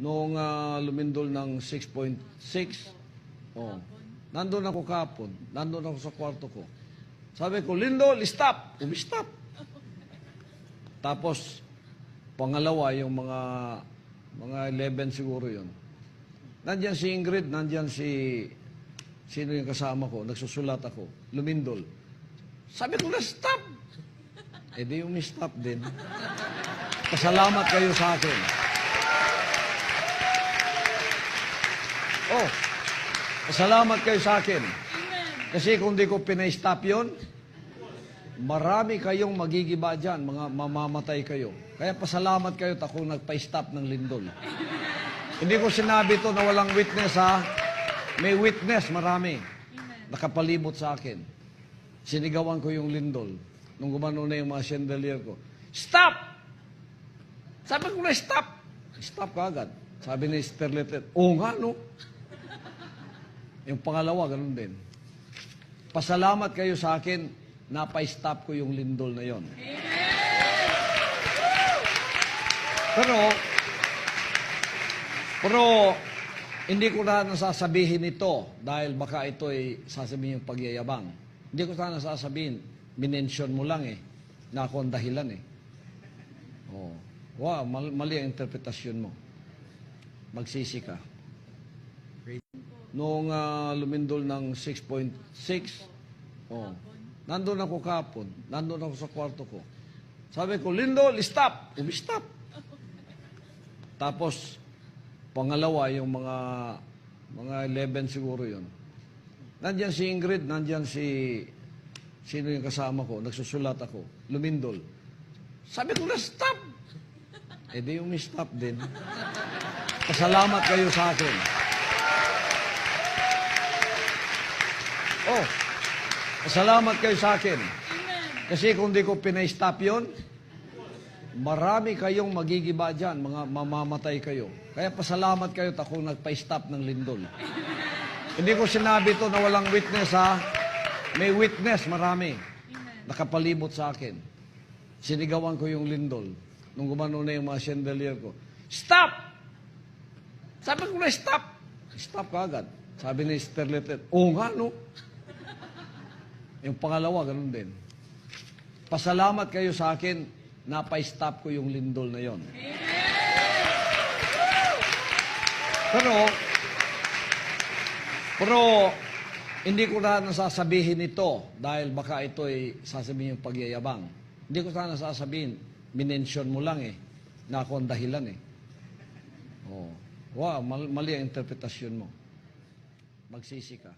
Noong ah, lumindol ng 6.6, oh, nandun ako kapon, nandun ako sa kwarto ko. Sabi ko, Lindol, stop! Umi-stop. Tapos, pangalawa, yung mga mga 11 siguro yun. Nandyan si Ingrid, nandyan si sino yung kasama ko, nagsusulat ako, lumindol. Sabi ko na, stop! Eh di umi-stop din. Pasalamat kayo sa akin. Oh, pasalamat kayo sa akin. Kasi kung di ko pinay-stop yun, marami kayong magigiba dyan, mga mamamatay kayo. Kaya pasalamat kayo at ako nagpa-stop ng lindol. Hindi ko sinabi to na walang witness ha. May witness, marami. Nakapalibot sa akin. Sinigawan ko yung lindol. Nung gumano na yung mga chandelier ko. Stop! Sabi ko na stop. Stop ka agad. Sabi ni Sterlet, oo nga no. Yung pangalawa, ganun din. Pasalamat kayo sa akin, napa-stop ko yung lindol na yon. Pero, pero, hindi ko na nasasabihin ito dahil baka ito ay sasabihin yung pagyayabang. Hindi ko sana nasasabihin, minensyon mo lang eh, na ako ang dahilan eh. Oh. Wow, mal- mali ang interpretasyon mo. Magsisi ka. Noong ah, lumindol ng 6.6, oh, nandun ako kapon, nandun ako sa kwarto ko. Sabi ko, Lindol, stop! Umi-stop. Tapos, pangalawa, yung mga mga 11 siguro yun. Nandyan si Ingrid, nandyan si sino yung kasama ko, nagsusulat ako, lumindol. Sabi ko na, stop! Eh di umi-stop din. Pasalamat kayo sa akin. Oh, pasalamat kayo sa akin. Kasi kung di ko pinay-stop yun, marami kayong magigiba dyan, mga mamamatay kayo. Kaya pasalamat kayo at ako nagpa-stop ng lindol. Hindi ko sinabi to na walang witness ha. May witness, marami. Nakapalibot sa akin. Sinigawan ko yung lindol. Nung gumano na yung mga chandelier ko. Stop! Sabi ko na stop. Stop ka agad. Sabi ni Sterlet, oo nga no. Yung pangalawa, ganun din. Pasalamat kayo sa akin, napa-stop ko yung lindol na yon. Pero, pero, hindi ko na nasasabihin ito dahil baka ito ay sasabihin yung pagyayabang. Hindi ko sana nasasabihin, minensyon mo lang eh, na ako ang dahilan eh. Oh. Wow, mal- mali ang interpretasyon mo. Magsisi ka.